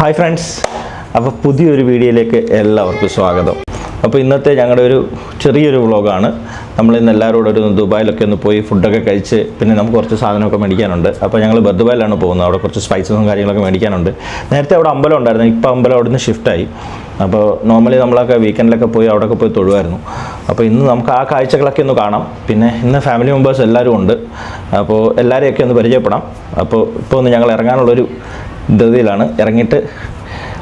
Hi friends അപ്പോൾ പുതിയൊരു വീഡിയോയിലേക്ക് എല്ലാവർക്കും സ്വാഗതം. അപ്പോൾ ഇന്നത്തെ ഞങ്ങളുടെ ഒരു ചെറിയൊരു വ്ളോഗാണ്. നമ്മൾ ഇന്ന് എല്ലാവരോടും ഒരു ദുബായിലൊക്കെ ഒന്ന് പോയി ഫുഡൊക്കെ കഴിച്ച് പിന്നെ നമുക്ക് കുറച്ച് സാധനമൊക്കെ മേടിക്കാനുണ്ട്. അപ്പോൾ ഞങ്ങൾ ബർദുബായിലാണ് പോകുന്നത്. അവിടെ കുറച്ച് സ്പൈസസും കാര്യങ്ങളൊക്കെ മേടിക്കാനുണ്ട്. നേരത്തെ അവിടെ അമ്പലം ഉണ്ടായിരുന്നു. ഇപ്പോൾ അമ്പലം അവിടെ നിന്ന് ഷിഫ്റ്റായി അപ്പോൾ നോർമലി നമ്മളൊക്കെ വീക്കെൻഡിലൊക്കെ പോയി അവിടെയൊക്കെ പോയി തൊഴുമായിരുന്നു അപ്പോൾ ഇന്ന് നമുക്ക് ആ കാഴ്ചകളൊക്കെ ഒന്ന് കാണാം. പിന്നെ ഇന്ന് ഫാമിലി മെമ്പേഴ്സ് എല്ലാവരും ഉണ്ട്. അപ്പോൾ എല്ലാവരെയൊക്കെ ഒന്ന് പരിചയപ്പെടാം. അപ്പോൾ ഇപ്പോൾ ഒന്ന് ഞങ്ങൾ ഇറങ്ങാനുള്ളൊരു ധൃതിയിലാണ് ഇറങ്ങിയിട്ട്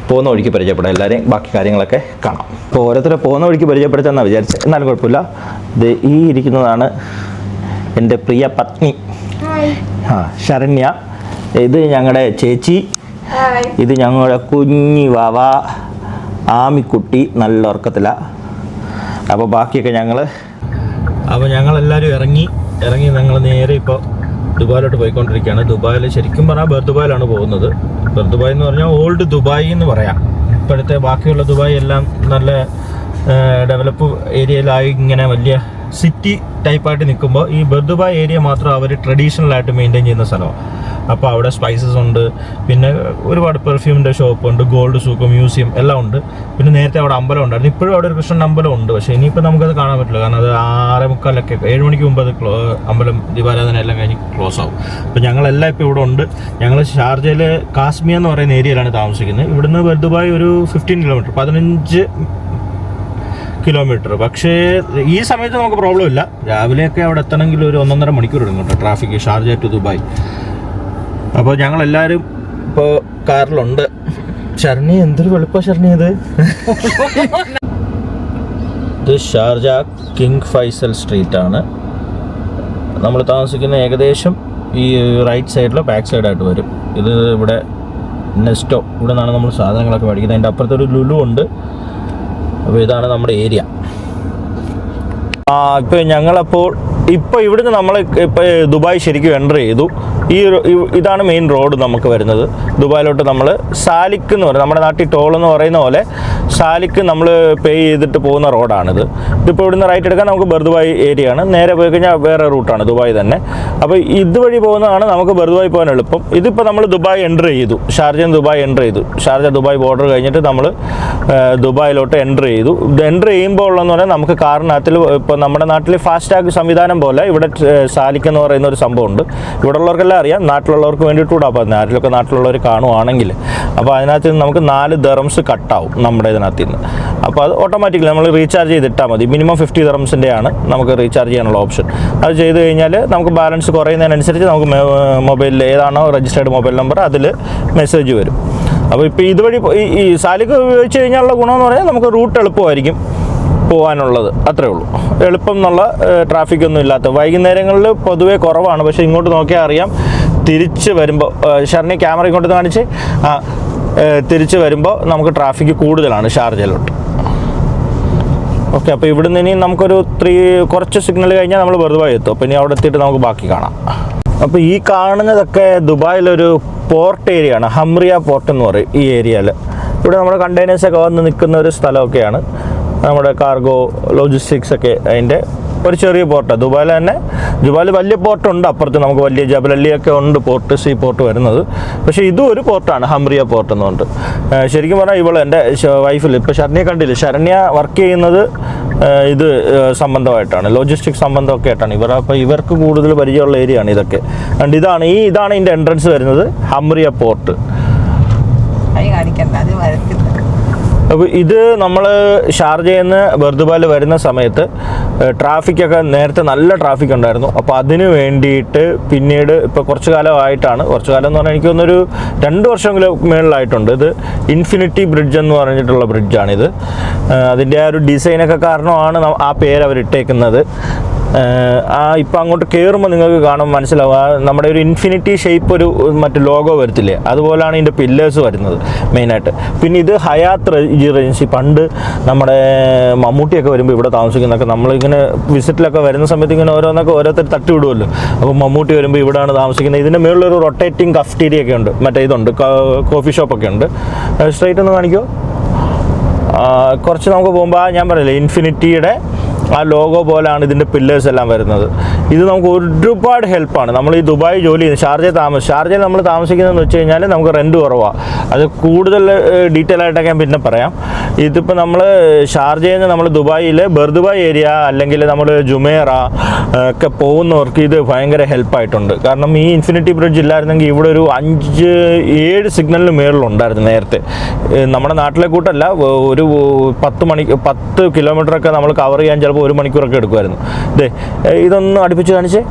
പോകുന്ന വഴിക്ക് പരിചയപ്പെടാം എല്ലാവരെയും ബാക്കി കാര്യങ്ങളൊക്കെ കാണാം. അപ്പോൾ ഓരോരുത്തരെ പോകുന്ന വഴിക്ക് പരിചയപ്പെടുത്താമെന്നാണ് വിചാരിച്ചത് എന്നാലും കുഴപ്പമില്ല. ഇത് ഈ ഇരിക്കുന്നതാണ് എന്റെ പ്രിയ പത്നി. ആ ശരണ്യ. ഇത് ഞങ്ങളുടെ ചേച്ചി. ഇത് ഞങ്ങളുടെ കുഞ്ഞി വാവ. ആമിക്കുട്ടി നല്ല ഉറക്കത്തിലാണ് അപ്പോൾ ബാക്കിയൊക്കെ ഞങ്ങൾ അപ്പോൾ ഞങ്ങളെല്ലാവരും ഇറങ്ങി ഇറങ്ങി ഞങ്ങൾ നേരെ ഇപ്പോൾ ദുബായിലോട്ട് പോയിക്കൊണ്ടിരിക്കുകയാണ്. ദുബായിൽ ശരിക്കും പറഞ്ഞാൽ ബർദുബായിലാണ് പോകുന്നത്. ബർദുബായ് എന്ന് പറഞ്ഞാൽ ഓൾഡ് ദുബായ് എന്ന് പറയാം. ഇപ്പോഴത്തെ ബാക്കിയുള്ള ദുബായ് എല്ലാം നല്ല ഡെവലപ്പ് ഏരിയയിലായി ഇങ്ങനെ വലിയ സിറ്റി ടൈപ്പായിട്ട് നിൽക്കുമ്പോൾ ഈ ബർദുബായ് ഏരിയ മാത്രം അവർ ട്രഡീഷണൽ ആയിട്ട് മെയിന്റെയിൻ ചെയ്യുന്ന സ്ഥലമാണ്. അപ്പോൾ അവിടെ സ്പൈസസ് ഉണ്ട് പിന്നെ ഒരുപാട് പെർഫ്യൂമിന്റെ ഷോപ്പ് ഉണ്ട് ഗോൾഡ് സൂക്ക് മ്യൂസിയം എല്ലാം ഉണ്ട്. പിന്നെ നേരത്തെ അവിടെ അമ്പലം ഉണ്ടായിരുന്നു ഇപ്പോഴും അവിടെ ഒരു കൃഷ്ണൻ അമ്പലം ഉണ്ട്. പക്ഷേ ഇനിയിപ്പോൾ നമുക്കത് കാണാൻ പറ്റില്ല കാരണം അത് ആറ് മുക്കാലൊക്കെ ഏഴ് മണിക്ക് മുമ്പ് അത് അമ്പലം ദീപാരാധന എല്ലാം കഴിഞ്ഞ് ക്ലോസ് ആവും. അപ്പോൾ ഞങ്ങളെല്ലാം ഇപ്പോൾ ഇവിടെ ഉണ്ട്. ഞങ്ങൾ ഷാർജയിൽ കാശ്മീർ എന്ന് പറയുന്ന ഏരിയയിലാണ് താമസിക്കുന്നത്. ഇവിടുന്ന് ബർദുബായ് ഒരു ഫിഫ്റ്റീൻ കിലോമീറ്റർ പതിനഞ്ച് കിലോമീറ്റർ പക്ഷേ ഈ സമയത്ത് നമുക്ക് പ്രോബ്ലം ഇല്ല. രാവിലെയൊക്കെ അവിടെ എത്തണമെങ്കിൽ ഒരു ഒന്നൊന്നര മണിക്കൂർ എടുക്കും കേട്ടോ ട്രാഫിക് ഷാർജ ടു ദുബായ് അപ്പോൾ ഞങ്ങളെല്ലാവരും ഇപ്പോൾ കാറിലുണ്ട്. ശരണി എന്തൊരു വെളുപ്പാ ശരണി ഇത്. ഇത് ഷാർജ കിങ് ഫൈസൽ സ്ട്രീറ്റ് ആണ്. നമ്മൾ താമസിക്കുന്ന ഏകദേശം ഈ റൈറ്റ് സൈഡിലോ ബാക്ക് സൈഡായിട്ട് വരും. ഇത് ഇവിടെ നെസ്റ്റോ ഇവിടെ നിന്നാണ് നമ്മൾ സാധനങ്ങളൊക്കെ മേടിക്കുന്നത്. അതിന്റെ അപ്പുറത്തൊരു ലുലു ഉണ്ട്. അപ്പോൾ ഇതാണ് നമ്മുടെ ഏരിയ. ഇപ്പോൾ ഞങ്ങളപ്പോൾ ഇപ്പോൾ ഇവിടുന്ന് നമ്മൾ ഇപ്പോൾ ദുബായ് ശരിക്കും എന്റർ ചെയ്തു. ഈ ഇതാണ് മെയിൻ റോഡ് നമുക്ക് വരുന്നത്. ദുബായിലോട്ട് നമ്മൾ സാലിക്ക് എന്ന് പറയുന്നത് നമ്മുടെ നാട്ടിൽ ടോൾ എന്ന് പറയുന്ന പോലെ സാലിക്ക് നമ്മൾ പേ ചെയ്തിട്ട് പോകുന്ന റോഡാണിത് ഇതിപ്പോൾ ഇവിടുന്ന് റൈറ്റ് എടുക്കാൻ നമുക്ക് ബർദുബായ് ഏരിയ ആണ്. നേരെ പോയി കഴിഞ്ഞാൽ വേറെ റൂട്ടാണ് ദുബായ് തന്നെ. അപ്പോൾ ഇതുവഴി പോകുന്നതാണ് നമുക്ക് ബർദുബായ് പോകാൻ എളുപ്പം. ഇതിപ്പോൾ നമ്മൾ ദുബായ് എന്റർ ചെയ്തു. ഷാർജ ദുബായ് എന്റർ ചെയ്തു. ഷാർജ ദുബായ് ബോർഡർ കഴിഞ്ഞിട്ട് നമ്മൾ ദുബായിലോട്ട് എന്റർ ചെയ്തു. എന്റർ ചെയ്യുമ്പോൾ ഉള്ളതെന്ന് പറഞ്ഞാൽ നമുക്ക് കാറിനകത്തിൽ ഇപ്പോൾ നമ്മുടെ നാട്ടിൽ ഫാസ്റ്റാഗ് സംവിധാനം പോലെ ഇവിടെ സാലിക്ക് എന്ന് പറയുന്ന ഒരു സംഭവമുണ്ട്. ഇവിടെ ഉള്ളവർക്കെല്ലാം അറിയാം. നാട്ടിലുള്ളവർക്ക് വേണ്ടിയിട്ടുകൂടെ അപ്പോൾ നാട്ടിലൊക്കെ നാട്ടിലുള്ളവർ കാണുവാണെങ്കിൽ. അപ്പോൾ അതിനകത്ത് നിന്ന് നമുക്ക് നാല് ദറംസ് കട്ടാവും നമ്മുടെ ഇതിനകത്ത് നിന്ന്. അപ്പോൾ അത് ഓട്ടോമാറ്റിക്കലി നമ്മൾ റീചാർജ് ചെയ്തിട്ടാൽ മതി. മിനിമം ഫിഫ്റ്റി ദറംസിന്റെ ആണ് നമുക്ക് റീചാർജ് ചെയ്യാനുള്ള ഓപ്ഷൻ അത് ചെയ്ത് കഴിഞ്ഞാൽ നമുക്ക് ബാലൻസ് കുറയുന്നതിനനുസരിച്ച് നമുക്ക് മൊബൈലിൽ ഏതാണോ രജിസ്റ്റേർഡ് മൊബൈൽ നമ്പർ അതിൽ മെസ്സേജ് വരും. അപ്പോൾ ഇപ്പോൾ ഇതുവഴി ഈ സാലിക്ക് ഉപയോഗിച്ച് കഴിഞ്ഞാലുള്ള ഗുണമെന്ന് പറഞ്ഞാൽ നമുക്ക് റൂട്ട് എളുപ്പമായിരിക്കും. പോകാനുള്ളത് അത്രേ ഉള്ളൂ. എളുപ്പം എന്നുള്ള ട്രാഫിക് ഒന്നും ഇല്ലാത്ത. വൈകുന്നേരങ്ങളിൽ പൊതുവേ കുറവാണ്. പക്ഷേ ഇങ്ങോട്ട് നോക്കിയാൽ അറിയാം തിരിച്ച് വരുമ്പോൾ ഷർണി ക്യാമറ ഇങ്ങോട്ട് കാണിച്ച് തിരിച്ച് വരുമ്പോൾ നമുക്ക് ട്രാഫിക് കൂടുതലാണ് ഷാർജയിലോട്ട്. ഓക്കെ അപ്പോൾ ഇവിടുന്ന് ഇനി നമുക്കൊരു ത്രീ കുറച്ച് സിഗ്നൽ കഴിഞ്ഞാൽ നമ്മൾ വെറുതെ എത്തും. അപ്പോൾ ഇനി അവിടെ എത്തിയിട്ട് നമുക്ക് ബാക്കി കാണാം. അപ്പോൾ ഈ കാണുന്നതൊക്കെ ദുബായിലൊരു പോർട്ട് ഏരിയ ആണ് ഹംറിയ പോർട്ട് എന്ന് പറയും ഈ ഏരിയയിൽ ഇവിടെ നമ്മുടെ കണ്ടെയ്നേഴ്സൊക്കെ വന്ന് നിൽക്കുന്ന ഒരു സ്ഥലമൊക്കെയാണ്. നമ്മുടെ കാർഗോ ലോജിസ്റ്റിക്സ് ഒക്കെ അതിന്റെ ഒരു ചെറിയ പോർട്ടാണ് ദുബായിൽ തന്നെ ദുബായിൽ വലിയ പോർട്ടുണ്ട് അപ്പുറത്ത് നമുക്ക് വലിയ ജബലല്ലിയൊക്കെ ഉണ്ട് പോർട്ട് സീ പോർട്ട് വരുന്നത്. പക്ഷേ ഇതും ഒരു പോർട്ടാണ് ഹംറിയ പോർട്ട് എന്ന് പറഞ്ഞിട്ട്. ശരിക്കും പറഞ്ഞാൽ ഇവൾ എന്റെ വൈഫിൽ ഇപ്പോൾ ശരണ്യ കണ്ടില്ല? ശരണ്യ വർക്ക് ചെയ്യുന്നത് ഇത് സംബന്ധമായിട്ടാണ്. ലോജിസ്റ്റിക് സംബന്ധമൊക്കെ ആയിട്ടാണ്. ഇവർ അപ്പോൾ ഇവർക്ക് കൂടുതൽ പരിചയമുള്ള ഏരിയ ആണ് ഇതൊക്കെ. ആൻഡ് ഇതാണ് ഈ ഇതാണ് ഇതിന്റെ എൻട്രൻസ് വരുന്നത് ഹംറിയ പോർട്ട് കാണിക്കണ്ട അത് വരത്തില്ല. അപ്പോൾ ഇത് നമ്മൾ ഷാർജയിൽ നിന്ന് ബർദുബാൽ വരുന്ന സമയത്ത് ട്രാഫിക്കൊക്കെ നേരത്തെ നല്ല ട്രാഫിക് ഉണ്ടായിരുന്നു. അപ്പോൾ അതിന് വേണ്ടിയിട്ട് പിന്നീട് ഇപ്പോൾ കുറച്ച് കാലമായിട്ടാണ്. കുറച്ച് കാലം എന്ന് പറഞ്ഞാൽ എനിക്ക് തോന്നുന്നൊരു രണ്ട് വർഷമെങ്കിലും മേളിലായിട്ടുണ്ട്. ഇത് ഇൻഫിനിറ്റി ബ്രിഡ്ജ് എന്ന് പറഞ്ഞിട്ടുള്ള ബ്രിഡ്ജാണിത്. അതിന്റെ ആ ഒരു ഡിസൈനൊക്കെ കാരണമാണ് ആ പേര് ഏഹ് ആ ഇപ്പം അങ്ങോട്ട് കയറുമ്പോൾ നിങ്ങൾക്ക് കാണും മനസ്സിലാവും. നമ്മുടെ ഒരു ഇൻഫിനിറ്റി ഷേപ്പ് ഒരു മറ്റു ലോഗോ വരത്തില്ലേ? അതുപോലെയാണ് ഇതിന്റെ പില്ലേഴ്സ് വരുന്നത് മെയിനായിട്ട്. പിന്നെ ഇത് ഹയാത്ത് റെജൻസി പണ്ട് നമ്മുടെ മമ്മൂട്ടിയൊക്കെ വരുമ്പോൾ ഇവിടെ താമസിക്കുന്നതൊക്കെ നമ്മളിങ്ങനെ വിസിറ്റിലൊക്കെ വരുന്ന സമയത്ത് ഇങ്ങനെ ഓരോന്നൊക്കെ ഓരോരുത്തർ തട്ടി വിടുമല്ലോ അപ്പോൾ മമ്മൂട്ടി വരുമ്പോൾ ഇവിടെയാണ് താമസിക്കുന്നത്. ഇതിന്റെ മുകളിലൊരു റൊട്ടേറ്റിംഗ് കഫ്റ്റീരിയ ഒക്കെ ഉണ്ട്. മറ്റേ ഇതുണ്ട്. കോഫി ഷോപ്പൊക്കെ ഉണ്ട്. സ്ട്രൈറ്റ് ഒന്ന് കാണിക്കുമോ കുറച്ച് നമുക്ക് പോകുമ്പോൾ ഞാൻ പറയില്ലേ ഇൻഫിനിറ്റിയുടെ ആ ലോഗോ പോലെയാണ് ഇതിന്റെ പില്ലേഴ്സ് എല്ലാം വരുന്നത്. ഇത് നമുക്ക് ഒരുപാട് ഹെൽപ്പാണ് നമ്മൾ ഈ ദുബായ് ജോലി ചെയ്യുന്നത് ഷാർജയിൽ താമസം ഷാർജയിൽ നമ്മൾ താമസിക്കുന്നതെന്ന് വെച്ച് കഴിഞ്ഞാൽ നമുക്ക് റെന്റ് കുറവാണ് അത് കൂടുതൽ ഡീറ്റെയിൽ ആയിട്ടൊക്കെ ഞാൻ പിന്നെ പറയാം. ഇതിപ്പോൾ നമ്മൾ ഷാർജയിൽ നിന്ന് നമ്മൾ ദുബായിലെ ബർദുബായ് ഏരിയ അല്ലെങ്കിൽ നമ്മൾ ജുമേറ ഒക്കെ പോകുന്നവർക്ക് ഇത് ഭയങ്കര ഹെൽപ്പായിട്ടുണ്ട് കാരണം ഈ ഇൻഫിനിറ്റി ബ്രിഡ്ജ് ഇല്ലായിരുന്നെങ്കിൽ ഇവിടെ ഒരു അഞ്ച് ഏഴ് സിഗ്നലിന് മേളിലുണ്ടായിരുന്നു നേരത്തെ. നമ്മുടെ നാട്ടിലെ കൂട്ടല്ല ഒരു പത്ത് മണി പത്ത് കിലോമീറ്ററൊക്കെ നമ്മൾ കവർ ചെയ്യാൻ ചിലപ്പോൾ ഒരു മണിക്കൂറൊക്കെ എടുക്കുമായിരുന്നു. ദേ ഇതൊന്ന് അടുപ്പിച്ച് കാണിച്ച്.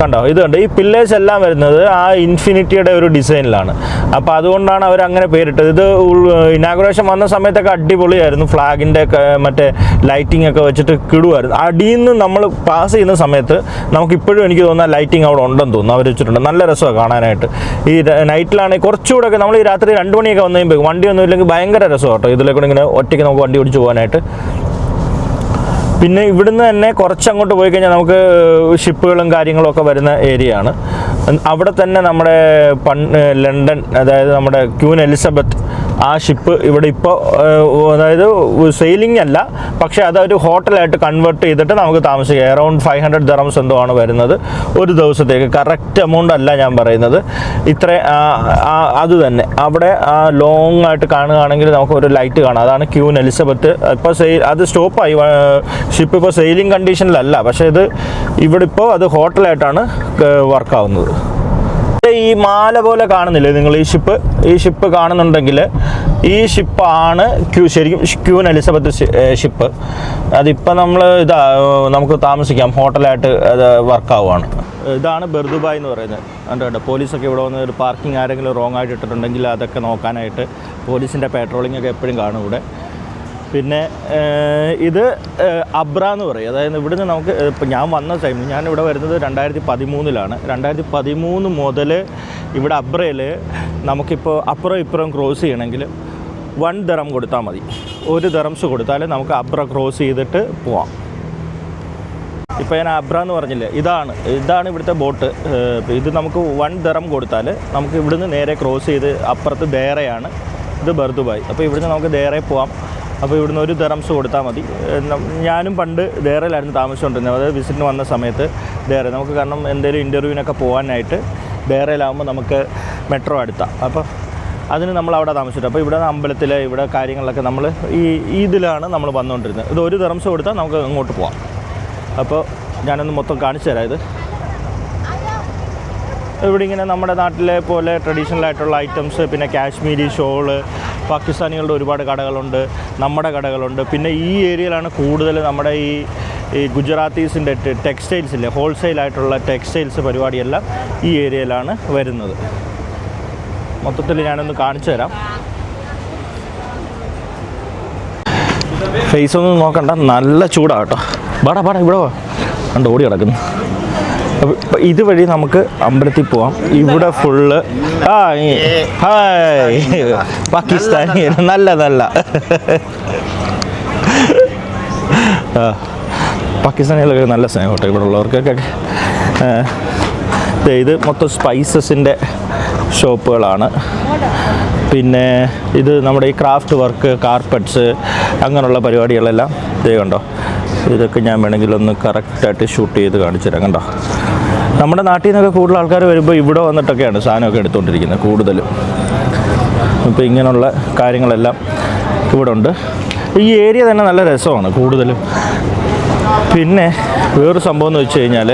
കണ്ടോ? ഇത് കണ്ടോ? ഈ പില്ലേഴ്സ് എല്ലാം വരുന്നത് ആ ഇൻഫിനിറ്റിയുടെ ഒരു ഡിസൈനിലാണ് അപ്പോൾ അതുകൊണ്ടാണ് അവർ അങ്ങനെ പേരിട്ടത്. ഇത് ഇനാഗുറേഷൻ വന്ന സമയത്തൊക്കെ അടിപൊളിയായിരുന്നു. ഫ്ലാഗിന്റെ മറ്റേ ലൈറ്റിംഗ് ഒക്കെ വെച്ചിട്ട് കിടുമായിരുന്നു അടിയിൽ നിന്ന് നമ്മൾ പാസ് ചെയ്യുന്ന സമയത്ത് നമുക്ക് ഇപ്പോഴും എനിക്ക് തോന്നുന്ന ലൈറ്റിംഗ് അവിടെ ഉണ്ടെന്ന് തോന്നുന്നു. അവർ വെച്ചിട്ടുണ്ട്. നല്ല രസമാണ് കാണാനായിട്ട്. ഈ നൈറ്റിലാണെങ്കിൽ കുറച്ചുകൂടെ ഒക്കെ നമ്മൾ ഈ രാത്രി രണ്ട് മണിയൊക്കെ വന്നു കഴിയുമ്പോൾ വണ്ടി ഒന്നും ഇല്ലെങ്കിൽ ഭയങ്കര രസമാണ് കേട്ടോ. ഇതിലേക്കൂടെ ഇങ്ങനെ ഒറ്റയ്ക്ക് നമുക്ക് വണ്ടി ഓടിച്ച് പോകാനായിട്ട്. പിന്നെ ഇവിടുന്ന് തന്നെ കുറച്ചങ്ങോട്ട് പോയി കഴിഞ്ഞാൽ നമുക്ക് ഷിപ്പുകളും കാര്യങ്ങളും ഒക്കെ വരുന്ന ഏരിയ ആണ്. അവിടെ തന്നെ നമ്മുടെ ലണ്ടൻ അതായത് നമ്മുടെ ക്യൂൻ എലിസബത്ത് ആ ഷിപ്പ് ഇവിടെ ഇപ്പോൾ അതായത് സെയിലിംഗ് അല്ല പക്ഷേ അതൊരു ഹോട്ടലായിട്ട് കൺവേർട്ട് ചെയ്തിട്ട് നമുക്ക് താമസിക്കാം. അറൗണ്ട് ഫൈവ് ഹൺഡ്രഡ് ദറംസ് എന്തോ ആണ് വരുന്നത് ഒരു ദിവസത്തേക്ക്. കറക്റ്റ് എമൗണ്ട് അല്ല ഞാൻ പറയുന്നത്. ഇത്ര അത് തന്നെ. അവിടെ ആ ലോങ് ആയിട്ട് കാണുകയാണെങ്കിൽ നമുക്ക് ഒരു ലൈറ്റ് കാണാം. അതാണ് ക്യൂൻ എലിസബത്ത്. ഇപ്പോൾ സെയിൽ അത് സ്റ്റോപ്പായി ഷിപ്പ് ഇപ്പോൾ സെയിലിംഗ് കണ്ടീഷനിലല്ല പക്ഷേ ഇത് ഇവിടെ ഇപ്പോൾ അത് ഹോട്ടലായിട്ടാണ് വർക്ക് ആവുന്നത് ഈ മാല പോലെ കാണുന്നില്ലേ? നിങ്ങൾ ഈ ഷിപ്പ് ഈ ഷിപ്പ് കാണുന്നുണ്ടെങ്കിൽ ഈ ഷിപ്പാണ് ക്യൂ ശരിക്കും ക്യൂൻ എലിസബത്ത് ഷിപ്പ് അതിപ്പോൾ നമ്മൾ ഇതാ നമുക്ക് താമസിക്കാം. ഹോട്ടലായിട്ട് അത് വർക്കാവുകയാണ് ഇതാണ് ബെർദുബായ് എന്ന് പറയുന്നത്. കണ്ടോ പോലീസൊക്കെ ഇവിടെ വന്ന് ഒരു പാർക്കിംഗ് ആരെങ്കിലും റോങ് ആയിട്ട് ഇട്ടിട്ടുണ്ടെങ്കിൽ അതൊക്കെ നോക്കാനായിട്ട് പോലീസിന്റെ പാട്രോളിംഗ് ഒക്കെ എപ്പോഴും കാണും ഇവിടെ. പിന്നെ ഇത് അബ്ര എന്ന് പറയും. അതായത് ഇവിടുന്ന് നമുക്ക് ഇപ്പം ഞാൻ വന്ന ടൈമിൽ ഞാൻ ഇവിടെ വരുന്നത് രണ്ടായിരത്തി പതിമൂന്നിലാണ് രണ്ടായിരത്തി പതിമൂന്ന് മുതൽ ഇവിടെ അബ്രയിൽ നമുക്കിപ്പോൾ അപ്പുറം ഇപ്പുറം ക്രോസ് ചെയ്യണമെങ്കിൽ വൺ ദറം കൊടുത്താൽ മതി. ഒരു ദറംസ് കൊടുത്താൽ നമുക്ക് അബ്ര ക്രോസ് ചെയ്തിട്ട് പോവാം. ഇപ്പോൾ ഞാൻ അബ്ര എന്ന് പറഞ്ഞില്ലേ ഇതാണ് ഇതാണ് ഇവിടുത്തെ ബോട്ട്. ഇത് നമുക്ക് വൺ ദറം കൊടുത്താൽ നമുക്ക് ഇവിടുന്ന് നേരെ ക്രോസ് ചെയ്ത് അപ്പുറത്ത് ദേറയാണ്. ഇത് ബർദുബായ്. അപ്പോൾ ഇവിടുന്ന് നമുക്ക് ദേറെ പോവാം. അപ്പോൾ ഇവിടുന്ന് ഒരു ദറംസ് കൊടുത്താൽ മതി. ഞാനും പണ്ട് ദേറയിലായിരുന്നു താമസിച്ചുകൊണ്ടിരുന്നത്. അതായത് വിസിറ്റിന് വന്ന സമയത്ത് ദേറെ. നമുക്ക് കാരണം എന്തെങ്കിലും ഇന്റർവ്യൂവിനൊക്കെ പോകാനായിട്ട് ദേറയിലാകുമ്പോൾ നമുക്ക് മെട്രോ അടുത്താണ് അപ്പോൾ അതിന് നമ്മൾ അവിടെ താമസിച്ചിട്ട് അപ്പോൾ ഇവിടെ അമ്പലത്തിൽ ഇവിടെ കാര്യങ്ങളിലൊക്കെ നമ്മൾ ഈ ഈ ഇതിലാണ് നമ്മൾ വന്നുകൊണ്ടിരുന്നത്. ഇത് ഒരു ദറംസ് കൊടുത്താൽ നമുക്ക് അങ്ങോട്ട് പോവാം. അപ്പോൾ ഞാനൊന്ന് മൊത്തം കാണിച്ചു തരാം ഇത്. ഇവിടെ ഇങ്ങനെ നമ്മുടെ നാട്ടിലെ പോലെ ട്രഡീഷണൽ ആയിട്ടുള്ള ഐറ്റംസ് പിന്നെ കാശ്മീരി ഷോൾ പാകിസ്ഥാനികളുടെ ഒരുപാട് കടകളുണ്ട് നമ്മുടെ കടകളുണ്ട്. പിന്നെ ഈ ഏരിയയിലാണ് കൂടുതൽ നമ്മുടെ ഈ ഈ ഗുജറാത്തീസിന്റെ ടെക്സ്റ്റൈൽസ് ഇല്ലേ ഹോൾസെയിൽ ആയിട്ടുള്ള ടെക്സ്റ്റൈൽസ് പരിപാടിയെല്ലാം ഈ ഏരിയയിലാണ് വരുന്നത്. മൊത്തത്തിൽ ഞാനൊന്ന് കാണിച്ചു തരാം. ഫേസ് ഒന്നും നോക്കണ്ട നല്ല ചൂടാട്ടോ ബാടാ ബാടാ ഇവിടെ കണ്ട് ഓടി കിടക്കുന്നു. ഇതുവഴി നമുക്ക് അമ്പലത്തിൽ പോവാം. ഇവിടെ ഫുള്ള് ആ ഹായ്. പാകിസ്ഥാനി നല്ല നല്ല. പാകിസ്ഥാനികളൊക്കെ നല്ല സ്നേഹം ഇവിടെ ഉള്ളവർക്കൊക്കെ. ഇത് മൊത്തം സ്പൈസസിന്റെ ഷോപ്പുകളാണ്. പിന്നെ ഇത് നമ്മുടെ ഈ ക്രാഫ്റ്റ് വർക്ക് കാർപ്പറ്റ്സ് അങ്ങനെയുള്ള പരിപാടികളെല്ലാം ഇതേ കണ്ടോ? ഇതൊക്കെ ഞാൻ വേണമെങ്കിൽ ഒന്ന് കറക്റ്റായിട്ട് ഷൂട്ട് ചെയ്ത് കാണിച്ചു തരാം കണ്ടോ? നമ്മുടെ നാട്ടിൽ നിന്നൊക്കെ കൂടുതൽ ആൾക്കാർ വരുമ്പോൾ ഇവിടെ വന്നിട്ടൊക്കെയാണ് സാധനമൊക്കെ എടുത്തുകൊണ്ടിരിക്കുന്നത് കൂടുതലും. ഇപ്പോൾ ഇങ്ങനെയുള്ള കാര്യങ്ങളെല്ലാം ഇവിടെ ഉണ്ട് ഈ ഏരിയ തന്നെ നല്ല രസമാണ് കൂടുതലും. പിന്നെ വേറൊരു സംഭവം എന്ന് വെച്ച് കഴിഞ്ഞാൽ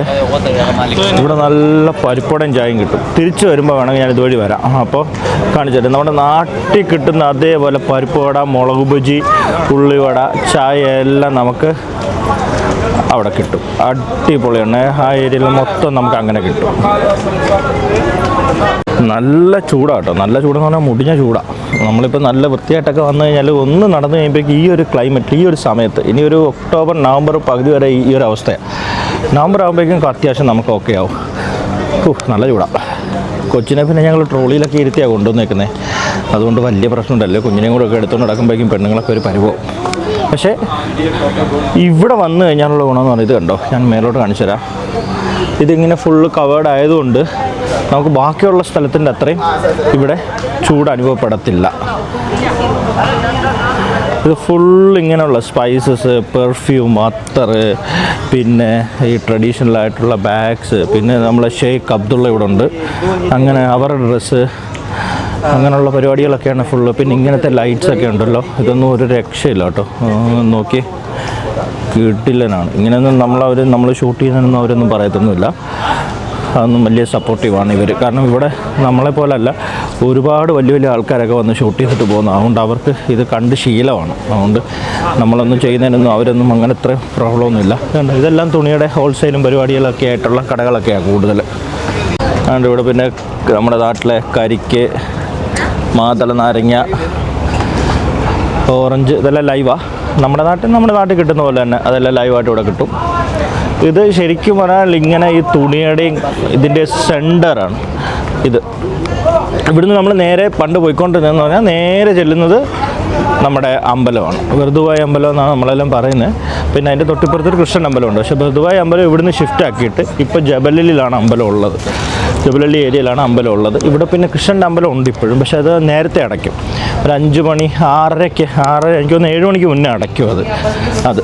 ഇവിടെ നല്ല പരിപ്പടം ചായയും കിട്ടും. തിരിച്ചു വരുമ്പോൾ വേണമെങ്കിൽ ഞാൻ ഇതുവഴി വരാം. അപ്പോൾ കാണിച്ചിട്ട് നമ്മുടെ നാട്ടിൽ കിട്ടുന്ന അതേപോലെ പരിപ്പ് വട മുളക് ബജി ഉള്ളിവട ചായ എല്ലാം നമുക്ക് അവിടെ കിട്ടും. അടിപൊളിയാണ് ആ ഏരിയയിൽ മൊത്തം നമുക്ക് അങ്ങനെ കിട്ടും. നല്ല ചൂടാട്ടോ നല്ല ചൂടെന്ന് പറഞ്ഞാൽ മുടിഞ്ഞ ചൂടാണ് നമ്മളിപ്പോൾ നല്ല വൃത്തിയായിട്ടൊക്കെ വന്നു കഴിഞ്ഞാൽ ഒന്ന് നടന്നു കഴിയുമ്പോഴേക്കും ഈ ഒരു ക്ലൈമറ്റ് ഈ ഒരു സമയത്ത് ഇനി ഒരു ഒക്ടോബർ നവംബർ പകുതി വരെ ഈ ഒരു അവസ്ഥയാണ് നവംബർ ആകുമ്പോഴേക്കും അത്യാവശ്യം നമുക്ക് ഓക്കെ ആവും. ഓ നല്ല ചൂടാണ് കൊച്ചിനെ പിന്നെ ഞങ്ങൾ ട്രോളിയിലൊക്കെ ഇരുത്തിയാണ് കൊണ്ടുവന്നേക്കുന്നത് അതുകൊണ്ട് വലിയ പ്രശ്നമുണ്ടല്ലോ കുഞ്ഞിനെയും കൂടെ ഒക്കെ എടുത്തുകൊണ്ട് നടക്കുമ്പോഴേക്കും പെണ്ണുങ്ങളൊക്കെ ഒരു പരിവവും പക്ഷേ ഇവിടെ വന്നു കഴിഞ്ഞാലുള്ള ഗുണമെന്ന് പറഞ്ഞാൽ ഇത് കണ്ടോ? ഞാൻ മേലോട്ട് കാണിച്ചു തരാം ഇതിങ്ങനെ ഫുള്ള് കവേർഡ് ആയതുകൊണ്ട് നമുക്ക് ബാക്കിയുള്ള സ്ഥലത്തിന്റെ അത്രയും ഇവിടെ ചൂട് അനുഭവപ്പെടത്തില്ല. ഇത് ഫുൾ ഇങ്ങനെയുള്ള സ്പൈസസ് പെർഫ്യൂം അത്തർ പിന്നെ ഈ ട്രഡീഷണൽ ആയിട്ടുള്ള ബാഗ്സ് പിന്നെ നമ്മളെ ഷെയ്ഖ് അബ്ദുള്ള ഇവിടെ ഉണ്ട്. അങ്ങനെ അവരുടെ ഡ്രസ്സ് അങ്ങനെയുള്ള പരിപാടികളൊക്കെയാണ് ഫുള്ള് പിന്നെ ഇങ്ങനത്തെ ലൈറ്റ്സ് ഒക്കെ ഉണ്ടല്ലോ ഇതൊന്നും ഒരു രക്ഷയില്ല കേട്ടോ. നോക്കി. കിട്ടില്ലനാണ് ഇങ്ങനെയൊന്നും നമ്മളവർ നമ്മൾ ഷൂട്ട് ചെയ്യുന്നതിനൊന്നും അവരൊന്നും പറയത്തൊന്നുമില്ല. അതൊന്നും വലിയ സപ്പോർട്ടീവാണ് ഇവർ കാരണം ഇവിടെ നമ്മളെ പോലല്ല ഒരുപാട് വലിയ വലിയ ആൾക്കാരൊക്കെ വന്ന് ഷൂട്ട് ചെയ്തിട്ട് പോകുന്നു. അതുകൊണ്ട് അവർക്ക് ഇത് കണ്ട് ശീലമാണ്. അതുകൊണ്ട് നമ്മളൊന്നും ചെയ്യുന്നതിനൊന്നും അവരൊന്നും അങ്ങനെ ഇത്ര പ്രോബ്ലമൊന്നുമില്ല അതുകൊണ്ട് കണ്ടോ, ഇതെല്ലാം തുണിയുടെ ഹോൾസെയിലും പരിപാടികളൊക്കെ ആയിട്ടുള്ള കടകളൊക്കെയാണ് കൂടുതൽ അതുകൊണ്ട് ഇവിടെ പിന്നെ നമ്മുടെ നാട്ടിലെ കരിക്ക് മാതള നാരങ്ങ ഓറഞ്ച് ഇതെല്ലാം ലൈവാണ് നമ്മുടെ നാട്ടിൽ നമ്മുടെ നാട്ടിൽ കിട്ടുന്ന പോലെ തന്നെ അതെല്ലാം ലൈവായിട്ട് ഇവിടെ കിട്ടും. ഇത് ശരിക്കും പറഞ്ഞാൽ ഇങ്ങനെ ഈ തുണിയുടെയും ഇതിന്റെ സെന്ററാണ്. ഇത് ഇവിടുന്ന് നമ്മൾ നേരെ പണ്ട് പോയിക്കൊണ്ടിരുന്നതെന്ന് പറഞ്ഞാൽ നേരെ ചെല്ലുന്നത് നമ്മുടെ അമ്പലമാണ്. വെറുതുവായ അമ്പലം എന്നാണ് നമ്മളെല്ലാം പറയുന്നത്. പിന്നെ അതിന്റെ തൊട്ടിപ്പുറത്തൊരു കൃഷ്ണൻ അമ്പലമുണ്ട്. പക്ഷേ വെറുതുവായ അമ്പലം ഇവിടുന്ന് ഷിഫ്റ്റ് ആക്കിയിട്ട് ഇപ്പോൾ ജബലിലാണ് അമ്പലം ഉള്ളത്. ജബലി ഏരിയയിലാണ് അമ്പലം ഉള്ളത്. ഇവിടെ പിന്നെ കൃഷ്ണന്റെ അമ്പലം ഉണ്ട് ഇപ്പോഴും. പക്ഷേ അത് നേരത്തെ അടയ്ക്കും. ഒരു അഞ്ച് മണി ആറരയ്ക്ക് ആറര എനിക്ക് തോന്നുന്നു ഏഴ് മണിക്ക് മുന്നേ അടയ്ക്കും അത്. അത്.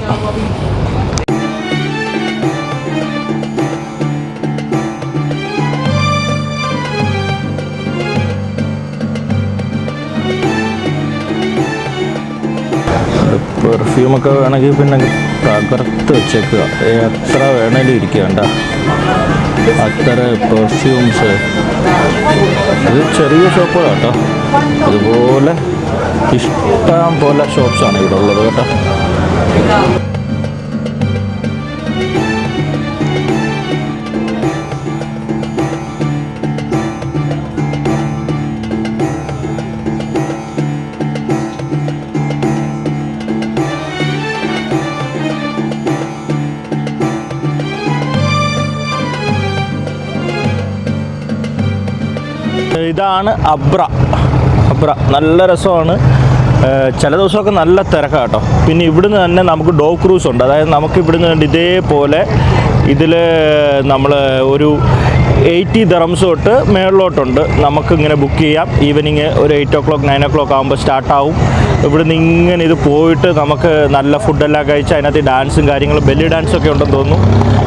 പെർഫ്യൂമൊക്കെ വേണമെങ്കിൽ പിന്നെ തകർത്ത് വെച്ചേക്കുക. എത്ര വേണേലും ഇരിക്കണ്ട അത്ര പെർഫ്യൂംസ് ഇത് ചെറിയ ഷോപ്പുകളാണ് കേട്ടോ. അതുപോലെ ഇഷ്ടം പോലെ ഷോപ്സാണ് ഇവിടെ ഉള്ളത് കേട്ടോ. ഇതാണ് അബ്ര. അബ്ര. നല്ല രസമാണ്. ചില ദിവസമൊക്കെ നല്ല തിരക്കാണ് കേട്ടോ പിന്നെ ഇവിടുന്ന് തന്നെ നമുക്ക് ഡോ ക്രൂസ് ഉണ്ട്. അതായത് നമുക്ക് ഇവിടുന്ന് ഇതേപോലെ ഇതിൽ നമ്മൾ ഒരു എയ്റ്റി ദറംസ് തൊട്ട് മേളിലോട്ടുണ്ട്. നമുക്ക് ഇങ്ങനെ ബുക്ക് ചെയ്യാം. ഈവനിങ് ഒരു eight o'clock nine o'clock ആകുമ്പോൾ സ്റ്റാർട്ടാവും ഇവിടുന്ന് ഇങ്ങനെ ഇത് പോയിട്ട് നമുക്ക് നല്ല ഫുഡെല്ലാം കഴിച്ച് അതിനകത്ത് ഡാൻസും കാര്യങ്ങളും ബെല്ലി ഡാൻസൊക്കെ ഉണ്ടെന്ന് തോന്നുന്നു.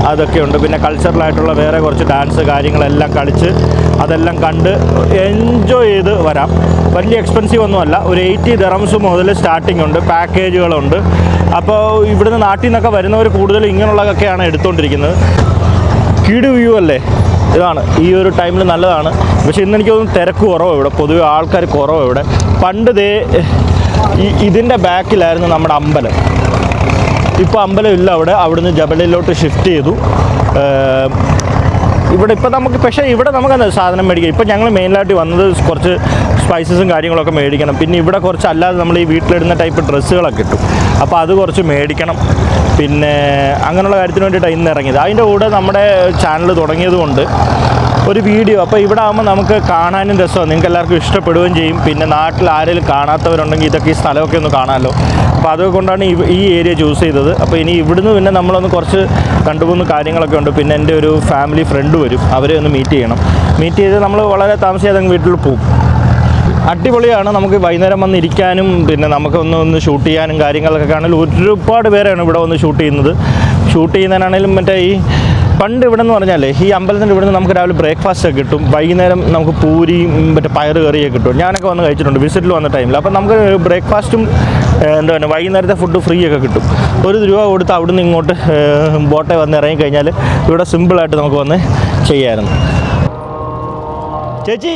അതൊക്കെ ഉണ്ട്. പിന്നെ കൾച്ചറലായിട്ടുള്ള വേറെ കുറച്ച് ഡാൻസ് കാര്യങ്ങളെല്ലാം കളിച്ച് അതെല്ലാം കണ്ട് എൻജോയ് ചെയ്ത് വരാം. വലിയ എക്സ്പെൻസീവ് ഒന്നുമല്ല ഒരു എയ്റ്റി ദറംസ് മുതൽ സ്റ്റാർട്ടിംഗ് ഉണ്ട്. പാക്കേജുകളുണ്ട് അപ്പോൾ ഇവിടുന്ന് നാട്ടിൽ നിന്നൊക്കെ വരുന്നവർ കൂടുതലും ഇങ്ങനെയുള്ളതൊക്കെയാണ് എടുത്തുകൊണ്ടിരിക്കുന്നത് കീട് വ്യൂ അല്ലേ? ഇതാണ്. ഈ ഒരു ടൈമിൽ നല്ലതാണ്. പക്ഷേ ഇന്ന് എനിക്ക് തോന്നുന്നു തിരക്ക് കുറവ് ഇവിടെ. പൊതുവെ ആൾക്കാർ കുറവ് ഇവിടെ. പണ്ട് ദേ ഇതിന്റെ ബാക്കിലായിരുന്നു നമ്മുടെ അമ്പലം. ഇപ്പോൾ അമ്പലം ഇല്ല അവിടെ. അവിടുന്ന് ജബലിലോട്ട് ഷിഫ്റ്റ് ചെയ്തു. ഇവിടെ ഇപ്പോൾ നമുക്ക് പക്ഷേ ഇവിടെ നമുക്ക് എന്താ സാധനം മേടിക്കാം ഇപ്പോൾ ഞങ്ങൾ മെയിനായിട്ട് വന്നത് കുറച്ച് സ്പൈസസും കാര്യങ്ങളൊക്കെ മേടിക്കണം. പിന്നെ ഇവിടെ കുറച്ച് അല്ലാതെ നമ്മൾ ഈ വീട്ടിലിടുന്ന ടൈപ്പ് ഡ്രസ്സുകളൊക്കെ കിട്ടും അപ്പോൾ അത് കുറച്ച് മേടിക്കണം. പിന്നെ അങ്ങനെയുള്ള കാര്യത്തിന് വേണ്ടിയിട്ടാണ് ഇന്ന് ഇറങ്ങിയത്. അതിന്റെ കൂടെ നമ്മുടെ ചാനൽ തുടങ്ങിയതുകൊണ്ട് ഒരു വീഡിയോ അപ്പോൾ ഇവിടെ ആകുമ്പോൾ നമുക്ക് കാണാനും രസമാണ്. നിങ്ങൾക്ക് എല്ലാവർക്കും ഇഷ്ടപ്പെടുകയും ചെയ്യും. പിന്നെ നാട്ടിൽ ആരെങ്കിലും കാണാത്തവരുണ്ടെങ്കിൽ ഇതൊക്കെ ഈ സ്ഥലമൊക്കെ ഒന്ന് കാണാമല്ലോ അപ്പോൾ അതുകൊണ്ടാണ് ഈ ഏരിയ ചൂസ് ചെയ്തത്. അപ്പോൾ ഇനി ഇവിടുന്ന് പിന്നെ നമ്മളൊന്ന് കുറച്ച് രണ്ട് മൂന്ന് കാര്യങ്ങളൊക്കെ ഉണ്ട്. പിന്നെ എന്റെ ഒരു ഫാമിലി ഫ്രണ്ട് വരും. അവരെ ഒന്ന് മീറ്റ് ചെയ്യണം. മീറ്റ് ചെയ്ത് നമ്മൾ വളരെ താമസിയാതെ വീട്ടിൽ പോകും അടിപൊളിയാണ്. നമുക്ക് വൈകുന്നേരം വന്ന് ഇരിക്കാനും പിന്നെ നമുക്ക് ഒന്ന് ഒന്ന് ഷൂട്ട് ചെയ്യാനും കാര്യങ്ങളൊക്കെ കാണാൻ ഒരുപാട് പേരാണ് ഇവിടെ വന്ന് ഷൂട്ട് ചെയ്യുന്നത്. ഷൂട്ട് ചെയ്യുന്നതിനാണേലും മറ്റേ ഈ പണ്ട് ഇവിടെ എന്ന് പറഞ്ഞാലേ ഈ അമ്പലത്തിന്റെ ഇവിടെ നിന്ന് നമുക്ക് രാവിലെ ബ്രേക്ക്ഫാസ്റ്റ് ഒക്കെ കിട്ടും. വൈകുന്നേരം നമുക്ക് പൂരിയും മറ്റേ പയർ കറിയൊക്കെ കിട്ടും. ഞാനൊക്കെ വന്ന് കഴിച്ചിട്ടുണ്ട് വിസിറ്റിൽ വന്ന ടൈമിൽ അപ്പോൾ നമുക്ക് ബ്രേക്ക്ഫാസ്റ്റും എന്താ പറയുക വൈകുന്നേരത്തെ ഫുഡ് ഫ്രീ ഒക്കെ കിട്ടും. ഒരു രൂപ കൊടുത്ത് അവിടുന്ന് ഇങ്ങോട്ട് ബോട്ടെ വന്ന് ഇറങ്ങി കഴിഞ്ഞാൽ ഇവിടെ സിമ്പിളായിട്ട് നമുക്ക് വന്ന് ചെയ്യാമായിരുന്നു ചേച്ചി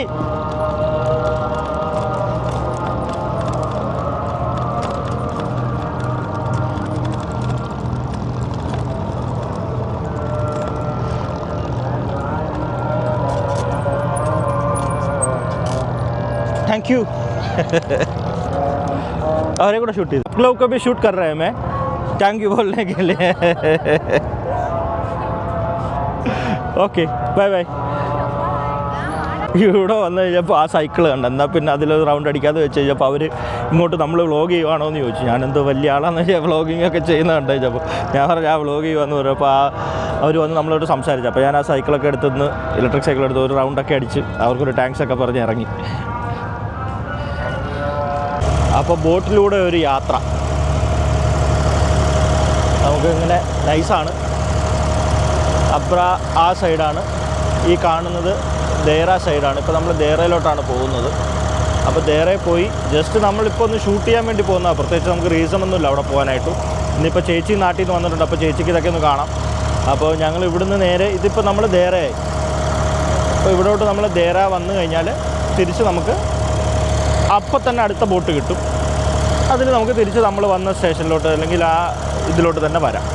थैंक यू और एक शूट आप लोग को भी शूट कर रहे हैं मैं थैंक यू बोलने के लिए ഓക്കെ ബൈ ബൈ ഇവിടെ വന്നു കഴിഞ്ഞപ്പോൾ ആ സൈക്കിൾ കണ്ട എന്നാൽ പിന്നെ അതിൽ റൗണ്ട് അടിക്കാതെ വെച്ച് കഴിഞ്ഞപ്പോൾ അവർ ഇങ്ങോട്ട് നമ്മൾ വ്ളോഗ് ചെയ്യുവാണോ എന്ന് ചോദിച്ചു ഞാനെന്തോ വലിയ ആളാന്ന് വെച്ചാൽ വ്ളോഗിങ് ഒക്കെ ചെയ്യുന്ന കണ്ടു കഴിഞ്ഞപ്പോൾ ഞാൻ പറഞ്ഞു ആ വ്ളോഗ് ചെയ്യുവാന്ന് പറഞ്ഞപ്പോൾ ആ അവർ വന്ന് നമ്മളോട് സംസാരിച്ചു അപ്പോൾ ഞാൻ ആ സൈക്കിളൊക്കെ എടുത്തുനിന്ന് ഇലക്ട്രിക് സൈക്കിൾ എടുത്ത് ഒരു റൗണ്ടൊക്കെ അടിച്ച് അവർക്കൊരു ടാങ്ക്സ് ഒക്കെ പറഞ്ഞ് ഇറങ്ങി അപ്പോൾ ബോട്ടിലൂടെ ഒരു യാത്ര. നമുക്ക് ഇങ്ങനെ നൈസാണ് അബ്ര ആ സൈഡാണ് ഈ കാണുന്നത് ദേറ സൈഡാണ് ഇപ്പോൾ നമ്മൾ ദേറയിലോട്ടാണ് പോകുന്നത്. അപ്പോൾ ദേറെ പോയി ജസ്റ്റ് നമ്മളിപ്പോൾ ഒന്ന് ഷൂട്ട് ചെയ്യാൻ വേണ്ടി പോകുന്ന പ്രത്യേകിച്ച് നമുക്ക് റീസൺ ഒന്നുമില്ല അവിടെ പോകാനായിട്ട്. ഇന്നിപ്പോൾ ചേച്ചി നാട്ടിൽ നിന്ന് വന്നിട്ടുണ്ട്. അപ്പോൾ ചേച്ചിക്ക് ഇതൊക്കെ ഒന്ന് കാണാം. അപ്പോൾ ഞങ്ങൾ ഇവിടുന്ന് നേരെ ഇതിപ്പോൾ നമ്മൾ ദേറയായി അപ്പോൾ ഇവിടോട്ട് നമ്മൾ ദേറ വന്നു കഴിഞ്ഞാൽ തിരിച്ച് നമുക്ക് അപ്പം തന്നെ അടുത്ത ബോട്ട് കിട്ടും. അതിൽ നമുക്ക് തിരിച്ച് നമ്മൾ വന്ന സ്റ്റേഷനിലോട്ട് അല്ലെങ്കിൽ ആ ഇതിലോട്ട് തന്നെ വരാം.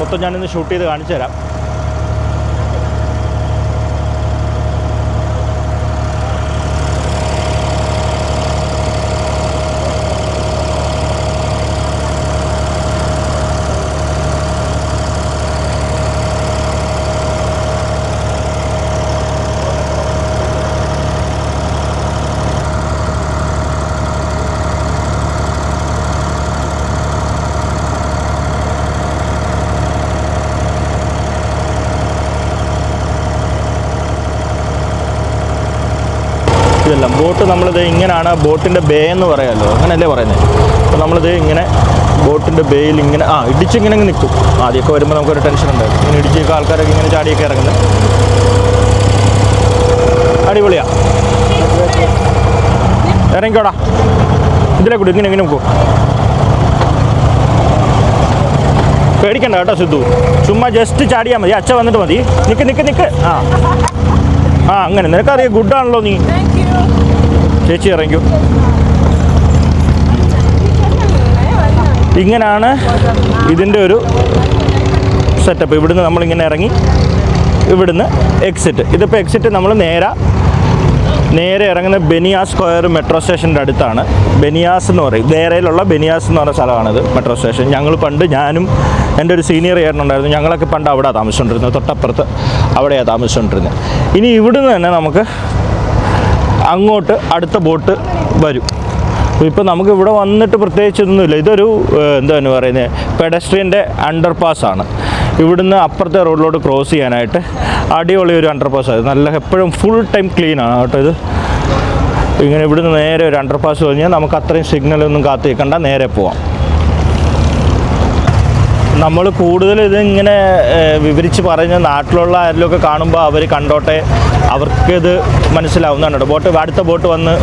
മൊത്തം ഞാനിന്ന് ഷൂട്ട് ചെയ്ത് കാണിച്ചു തരാം ഇതെല്ലാം ബോട്ട് നമ്മളിത് ഇങ്ങനെയാണ് ബോട്ടിന്റെ ബേ എന്ന് പറയാമല്ലോ അങ്ങനെയല്ലേ പറയുന്നത് അപ്പോൾ നമ്മളിത് ഇങ്ങനെ ബോട്ടിന്റെ ബേയിൽ ഇങ്ങനെ ആ ഇടിച്ചിങ്ങനെ അങ്ങ് നിൽക്കും. ആദ്യമൊക്കെ വരുമ്പോൾ നമുക്കൊരു ടെൻഷൻ ഉണ്ടായിരുന്നു ഇങ്ങനെ ഇടിച്ചൊക്കെ ആൾക്കാരൊക്കെ ഇങ്ങനെ ചാടിയൊക്കെ ഇറങ്ങുന്നത് അടിപൊളിയാ. ഇറങ്ങിക്കോടാ. ഇതിലെ കൂടി ഇങ്ങനെ ഇങ്ങനെ നോക്കൂ പേടിക്കണ്ട കേട്ടോ സിദ്ധു. ചുമ്മാ ജസ്റ്റ് ചാടിയാൽ മതി. അച്ഛ വന്നിട്ട് മതി. നിക്ക് നിക്ക് നിക്ക്. ആ. ആ അങ്ങനെ. നിനക്കറിയാം ഗുഡാണല്ലോ നീ. ചേച്ചി ഇറങ്ങൂ. ഇങ്ങനാണ് ഇതിന്റെ ഒരു സെറ്റപ്പ് ഇവിടുന്ന് നമ്മളിങ്ങനെ ഇറങ്ങി ഇവിടുന്ന് എക്സിറ്റ് ഇതിപ്പോൾ എക്സിറ്റ് നമ്മൾ നേരെ നേരെ ഇറങ്ങുന്ന ബെനിയാസ് സ്ക്വയർ മെട്രോ സ്റ്റേഷന്റെ അടുത്താണ്. ബെനിയാസ് എന്ന് പറയും. നേരയിലുള്ള ബെനിയാസ് എന്ന് പറയുന്ന സ്ഥലമാണിത് മെട്രോ സ്റ്റേഷൻ. ഞങ്ങൾ പണ്ട് ഞാനും എന്റെ ഒരു സീനിയർ ചേട്ടനുണ്ടായിരുന്നു. ഞങ്ങളൊക്കെ പണ്ട് അവിടെ താമസിച്ചുകൊണ്ടിരുന്നത് തൊട്ടപ്പുറത്ത് അവിടെയാണ് താമസിച്ചുകൊണ്ടിരുന്നത് ഇനി ഇവിടുന്ന് തന്നെ നമുക്ക് അങ്ങോട്ട് അടുത്ത ബോട്ട് വരും. ഇപ്പോൾ നമുക്ക് ഇവിടെ വന്നിട്ട് പ്രത്യേകിച്ചൊന്നുമില്ല. ഇതൊരു എന്താണ് പറയുന്നത് പെഡസ്ട്രിയന്റെ അണ്ടർ ആണ് ഇവിടുന്ന് അപ്പുറത്തെ റോഡിലോട്ട് ക്രോസ് ചെയ്യാനായിട്ട് അടിപൊളി ഒരു അണ്ടർ അത് നല്ല എപ്പോഴും ഫുൾ ടൈം ക്ലീൻ ആണ് കേട്ടോ ഇത്. ഇങ്ങനെ ഇവിടുന്ന് നേരെ ഒരു അണ്ടർ പാസ് കഴിഞ്ഞാൽ നമുക്ക് അത്രയും സിഗ്നലൊന്നും കാത്തു നിൽക്കണ്ട നേരെ പോവാം. നമ്മൾ കൂടുതൽ ഇതിങ്ങനെ വിവരിച്ച് പറഞ്ഞ് നാട്ടിലുള്ള ആരിലൊക്കെ കാണുമ്പോൾ അവർ കണ്ടോട്ടെ അവർക്കിത് മനസ്സിലാവുന്നുണ്ടോ ബോട്ട് അടുത്ത ബോട്ട് വന്ന്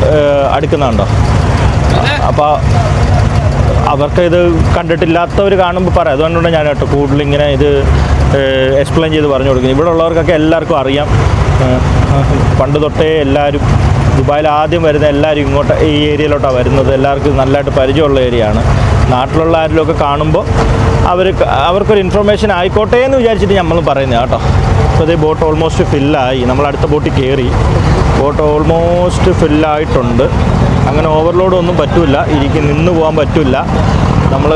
അടുക്കുന്നുണ്ടോ അപ്പോൾ അവർക്ക് ഇത് കണ്ടിട്ടില്ലാത്തവർ കാണുമ്പോൾ പറയാം. അതുകൊണ്ടാണ് ഞാൻ കേട്ടോ കൂടുതൽ ഇങ്ങനെ ഇത് എക്സ്പ്ലെയിൻ ചെയ്ത് പറഞ്ഞു കൊടുക്കുന്നത്. ഇവിടെ ഉള്ളവർക്കൊക്കെ എല്ലാവർക്കും അറിയാം. പണ്ട് തൊട്ടേ എല്ലാവരും ദുബായിൽ ആദ്യം വരുന്ന എല്ലാവരും ഇങ്ങോട്ട് ഈ ഏരിയയിലോട്ടാണ് വരുന്നത്. എല്ലാവർക്കും നല്ലതായിട്ട് പരിചയമുള്ള ഏരിയയാണ്. നാട്ടിലുള്ള ആരിലൊക്കെ കാണുമ്പോൾ അവർ അവർക്കൊരു ഇൻഫർമേഷൻ ആയിക്കോട്ടെ എന്ന് വിചാരിച്ചിട്ട് നമ്മൾ പറയുന്നത് കേട്ടോ. അപ്പോൾ അതേ ബോട്ട് ഓൾമോസ്റ്റ് ഫില്ലായി നമ്മൾ അടുത്ത ബോട്ടിൽ കയറി ബോട്ട് ഓൾമോസ്റ്റ് ഫില്ലായിട്ടുണ്ട് അങ്ങനെ ഓവർലോഡ് ഒന്നും പറ്റില്ല ഇരിക്കും നിന്ന് പോകാൻ പറ്റില്ല നമ്മൾ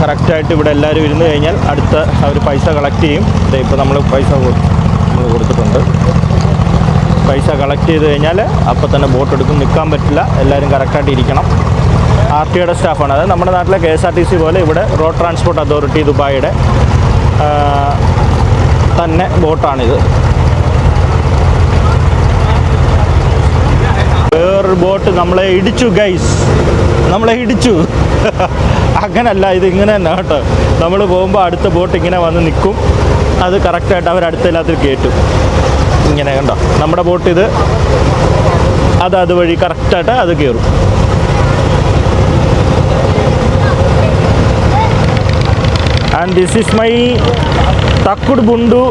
കറക്റ്റായിട്ട് ഇവിടെ എല്ലാവരും ഇരുന്ന് കഴിഞ്ഞാൽ അടുത്ത അവർ പൈസ കളക്ട് ചെയ്യും. ഇപ്പോൾ നമ്മൾ പൈസ നമ്മൾ കൊടുത്തിട്ടുണ്ട്. പൈസ കളക്ട് ചെയ്ത് കഴിഞ്ഞാൽ അപ്പോൾ തന്നെ ബോട്ട് എടുക്കും നിൽക്കാൻ പറ്റില്ല. എല്ലാവരും കറക്റ്റായിട്ട് ഇരിക്കണം. ആർ ടി യുടെ സ്റ്റാഫാണ്. അതായത് നമ്മുടെ നാട്ടിലെ K S R T C പോലെ ഇവിടെ റോഡ് ട്രാൻസ്പോർട്ട് അതോറിറ്റി ദുബായിയുടെ തന്നെ ബോട്ടാണിത്. വേറൊരു ബോട്ട് നമ്മളെ ഇടിച്ചു ഗൈസ് നമ്മളെ ഇടിച്ചു. അങ്ങനല്ല ഇത് ഇങ്ങനെ തന്നെ കേട്ടോ. നമ്മൾ പോകുമ്പോൾ അടുത്ത ബോട്ട് ഇങ്ങനെ വന്ന് നിൽക്കും. അത് കറക്റ്റായിട്ട് അവർ അടുത്തില്ലാത്തിൽ കയറ്റും ഇങ്ങനെ കണ്ടോ? നമ്മുടെ ബോട്ട് ഇത് അത് അതുവഴി കറക്റ്റായിട്ട് അത് കയറും and this is my Thakkudu Bundu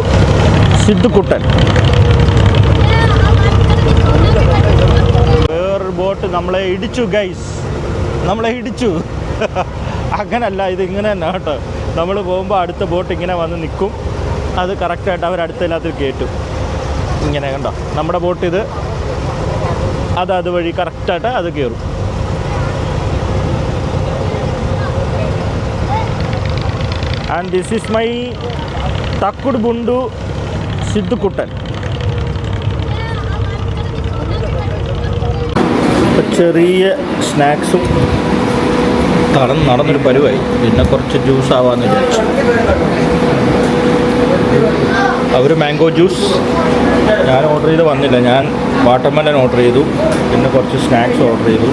Sidhukuttan വേറൊരു ബോട്ട് നമ്മളെ ഇടിച്ചു ഗൈസ് നമ്മളെ ഇടിച്ചു. അങ്ങനല്ല ഇത് ഇങ്ങനെ തന്നെ കേട്ടോ. നമ്മൾ പോകുമ്പോൾ അടുത്ത ബോട്ട് ഇങ്ങനെ വന്ന് നിൽക്കും. അത് കറക്റ്റായിട്ട് അവർ അടുത്തില്ലാത്തിൽ കയറ്റും. ഇങ്ങനെ കണ്ടോ? നമ്മുടെ ബോട്ട് ഇത്. അത് അതുവഴി കറക്റ്റായിട്ട് അത് കയറും. And this is my Thakkudu Bundu Sidhukuttan ചെറിയ സ്നാക്സും നടന്ന് നടന്നൊരു പരുവായി പിന്നെ കുറച്ച് ജ്യൂസ് ആവാന്ന് വിചാരിച്ചു. അവർ മാംഗോ ജ്യൂസ് ഞാൻ ഓർഡർ ചെയ്ത് വന്നില്ല. ഞാൻ വാട്ടർമെലൻ ഓർഡർ ചെയ്തു. പിന്നെ കുറച്ച് സ്നാക്സ് ഓർഡർ ചെയ്തു.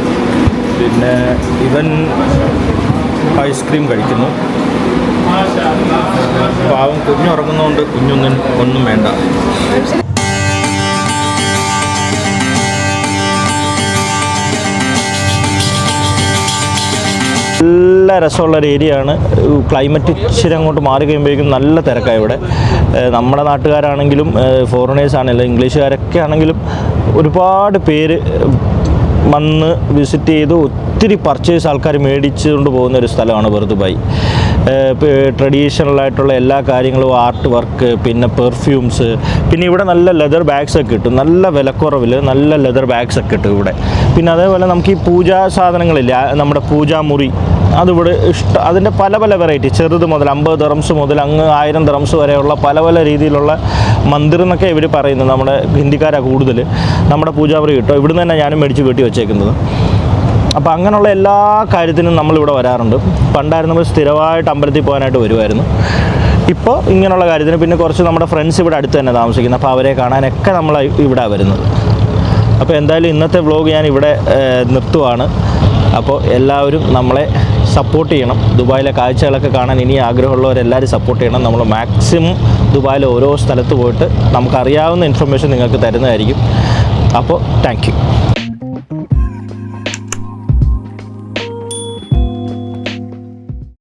പിന്നെ ഇവൻ ഐസ്ക്രീം കഴിക്കുന്നു. പാവം കുഞ്ഞുറങ്ങുന്നതുകൊണ്ട് കുഞ്ഞൊന്നും ഒന്നും വേണ്ട. നല്ല രസമുള്ള ഒരു ഏരിയ ആണ് ക്ലൈമറ്റ് ഇച്ചിരി അങ്ങോട്ട് മാറി കഴിയുമ്പോഴേക്കും നല്ല തിരക്കാണ് ഇവിടെ. നമ്മുടെ നാട്ടുകാരാണെങ്കിലും ഫോറിനേഴ്സ് ആണെങ്കിലും ഇംഗ്ലീഷുകാരൊക്കെ ആണെങ്കിലും ഒരുപാട് പേര് വന്ന് വിസിറ്റ് ചെയ്ത് ഒത്തിരി പർച്ചേസ് ആൾക്കാർ മേടിച്ചുകൊണ്ട് പോകുന്ന ഒരു സ്ഥലമാണ് ബർദുബായി ട്രഡീഷണൽ ആയിട്ടുള്ള എല്ലാ കാര്യങ്ങളും ആർട്ട് വർക്ക് പിന്നെ പെർഫ്യൂംസ് പിന്നെ ഇവിടെ നല്ല ലെതർ ബാഗ്സ് ഒക്കെ കിട്ടും. നല്ല വിലക്കുറവിൽ നല്ല ലെതർ ബാഗ്സ് ഒക്കെ കിട്ടും ഇവിടെ. പിന്നെ അതേപോലെ നമുക്ക് ഈ പൂജാ സാധനങ്ങളില്ല നമ്മുടെ പൂജാമുറി അതിവിടെ ഇഷ്ട അതിന്റെ പല പല വെറൈറ്റി ചെറുത് മുതൽ അമ്പത് ദറംസ് മുതൽ അങ്ങ് ആയിരം ദറംസ് വരെയുള്ള പല പല രീതിയിലുള്ള മന്ദിർ എന്നൊക്കെ ഇവർ പറയുന്നത് നമ്മുടെ ഹിന്ദിക്കാരാണ് കൂടുതൽ നമ്മുടെ പൂജാമുറി കിട്ടും. ഇവിടുന്ന് തന്നെ ഞാനും മേടിച്ച് വീട്ടി വെച്ചേക്കുന്നത്. അപ്പോൾ അങ്ങനെയുള്ള എല്ലാ കാര്യത്തിനും നമ്മളിവിടെ വരാറുണ്ട്. പണ്ടായിരുന്നു നമ്മൾ സ്ഥിരമായിട്ട് അമ്പലത്തിൽ പോകാനായിട്ട് വരുമായിരുന്നു ഇപ്പോൾ ഇങ്ങനെയുള്ള കാര്യത്തിന് പിന്നെ കുറച്ച് നമ്മുടെ ഫ്രണ്ട്സ് ഇവിടെ അടുത്ത് തന്നെ താമസിക്കുന്നത് അപ്പോൾ അവരെ കാണാനൊക്കെ നമ്മൾ ഇവിടെ വരുന്നത്. അപ്പോൾ എന്തായാലും ഇന്നത്തെ വ്ലോഗ് ഞാൻ ഇവിടെ നിർത്തുവാണ്. അപ്പോൾ എല്ലാവരും നമ്മളെ സപ്പോർട്ട് ചെയ്യണം. ദുബായിലെ കാഴ്ചകളൊക്കെ കാണാൻ ഇനി ആഗ്രഹമുള്ളവരെല്ലാവരും സപ്പോർട്ട് ചെയ്യണം. നമ്മൾ മാക്സിമം ദുബായിലെ ഓരോ സ്ഥലത്ത് പോയിട്ട് നമുക്കറിയാവുന്ന ഇൻഫർമേഷൻ നിങ്ങൾക്ക് തരുന്നതായിരിക്കും. അപ്പോൾ താങ്ക്